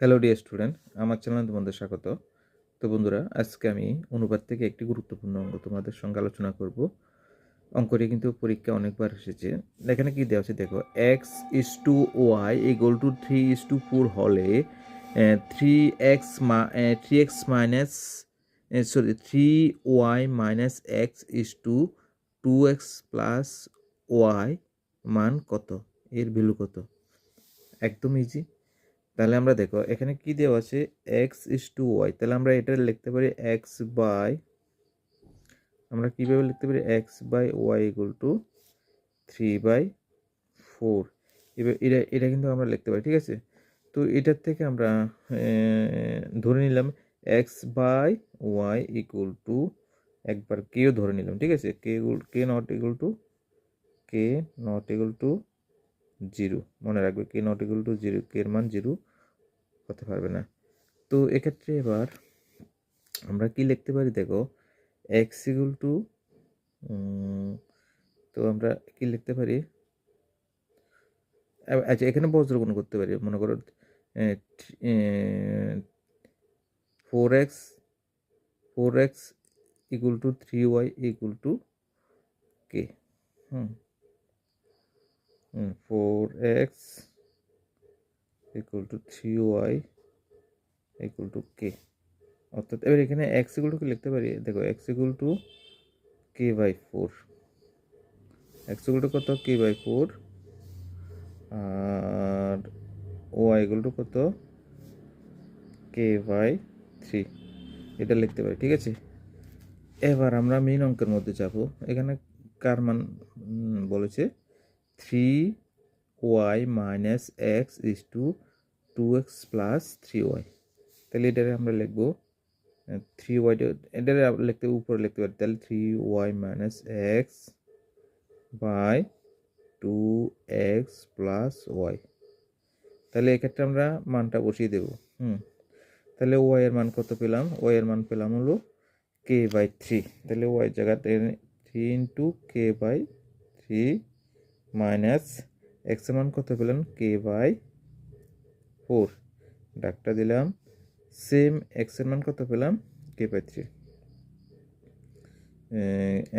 Hello dear student আমার চ্যানেলে তোমাদের স্বাগত। তো বন্ধুরা, আজকে আমি অনুপাত থেকে একটি গুরুত্বপূর্ণ অঙ্ক তোমাদের সঙ্গে আলোচনা করব। অঙ্কটি কিন্তু পরীক্ষা অনেকবার এসেছে। এখানে কি দেওয়া আছে দেখো x is to y equal to three is to four হলে three x three x minus sorry three y minus x is to two x plus y মান কত? এর ভ্যালু কত? একদম ইজি তাহলে আমরা দেখো, এখানে কি দেওয়া আছে? এক্স ইস টু ওয়াই তাহলে আমরা এটা লিখতে পারি এক্স বাই আমরা কীভাবে লিখতে পারি? X by y equal to three by four এবার এটা এটা কিন্তু আমরা লিখতে পারি, ঠিক আছে? তো এটার থেকে আমরা ধরে নিলাম x by y equal to একবার কেও ধরে নিলাম, ঠিক আছে? K k not equal to k not equal to zero, মনে রাখবে k not equal to zero k মান জিরো হতে পারবে না। তো এক্ষেত্রে এবার আমরা কি লিখতে পারি? দেখো এক্স ইকুয়াল টু তো আমরা কি লিখতে পারি? আচ্ছা এখানে বজ্রগুণ করতে পারি। মনে করো four x four x equal to three y equal to k hmm. Four x equal to three y equal to k অর্থাৎ এবার এখানে এক্স ইকুয়াল টু লিখতে পারি? দেখো x equal to k by four x equal to কত? কে by four আর Y equal to কত? কে by three এটা লিখতে পারি, ঠিক আছে? এবার আমরা মেন অঙ্কের মধ্যে যাব। এখানে কার মান বলেছে? Three y minus x is to two x plus three y তাহলে এটারে আমরা লিখব থ্রি ওয়াইটা এটারে লিখতে, উপরে লিখতে পারি, তাহলে three y minus x by two x plus y তাহলে এক্ষেত্রে আমরা মানটা বসিয়ে দেব, হুম। তাহলে ওয়াই এর মান কত পেলাম? ওয়াই এর মান পেলাম হলো কে বাই থ্রি তাহলে ওয়াই জায়গাতে three into k by three minus x মান কত পেলেন কে বাই ফোর। ডাকটা দিলাম, সেম এক্সের মান কত পেলাম? K by three.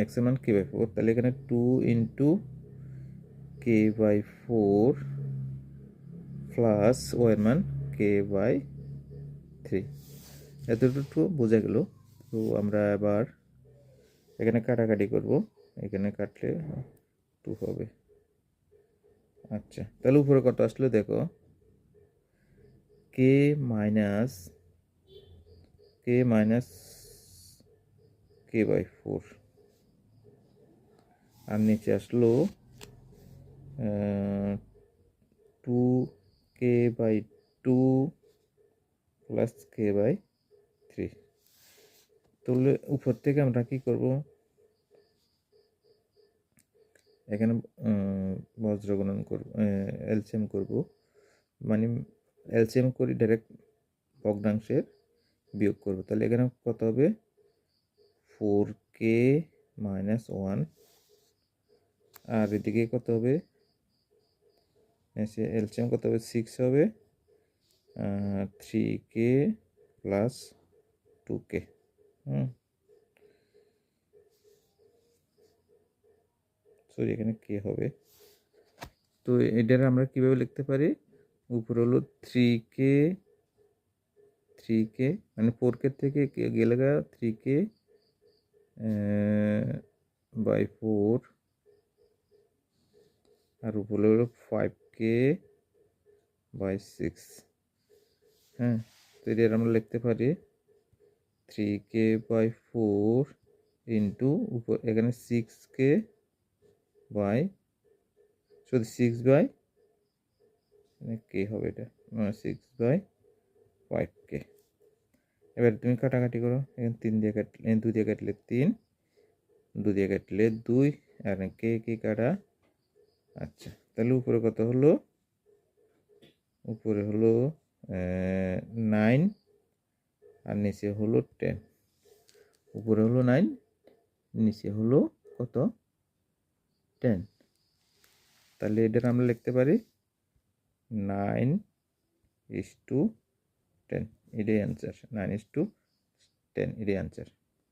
এক্সের মান কে বাই ফোর? তাহলে এখানে two into k by four plus ওয়ের মান কে বাই থ্রি। এতটুকু বোঝা গেল। তো আমরা এবার এখানে কাটাকাটি করব। এখানে কাটলে টু হবে। আচ্ছা তাহলে উপরে কত আসলো দেখো? K minus k minus k by four আর নিচে আসলো two k by two plus k by three তাহলে উপর থেকে আমরা কি করব? এখানে বজ্রগণন করব এলসিএম করব। মানে এলসিএম করি ডাইরেক্ট ভগ্নাংশের বিয়োগ করব। তাহলে এখানে কত হবে? ফোর কে মাইনাস ওয়ান আর এদিকে কত হবে? এলসিএম কত হবে? সিক্স হবে। Three k plus two k hmm. Sorry, এখানে কে হবে? তো এটার আমরা কীভাবে লিখতে পারি? উপরে হলো থ্রি কে থ্রি কে মানে ফোর কে থেকে গেলে থ্রি কে বাই ফোর আর উপরে হলো ফাইভ কে বাই সিক্স হ্যাঁ তো এটার আমরা লিখতে পারি three k by four into উপর, এখানে সিক্স কে বাই শুধু সিক্স বাই কে হবে এটা সিক্স বাই ফাইভ কে এবার তুমি কাটাকাটি করো, এখানে তিন দিয়ে কাটলে দু দিয়ে কাটলে তিন দু দিয়ে কাটলে দুই, আর কে কে কাটা আচ্ছা তাহলে উপরে কত হলো? উপরে হলো নাইন আর নিচে হলো টেন উপরে হলো নাইন নিচে হলো কত? টেন। তাহলে এটার আমরা লিখতে পারি নাইন ইস টু টেন। এটাই answer nine is to ten, এটাই অ্যান্সার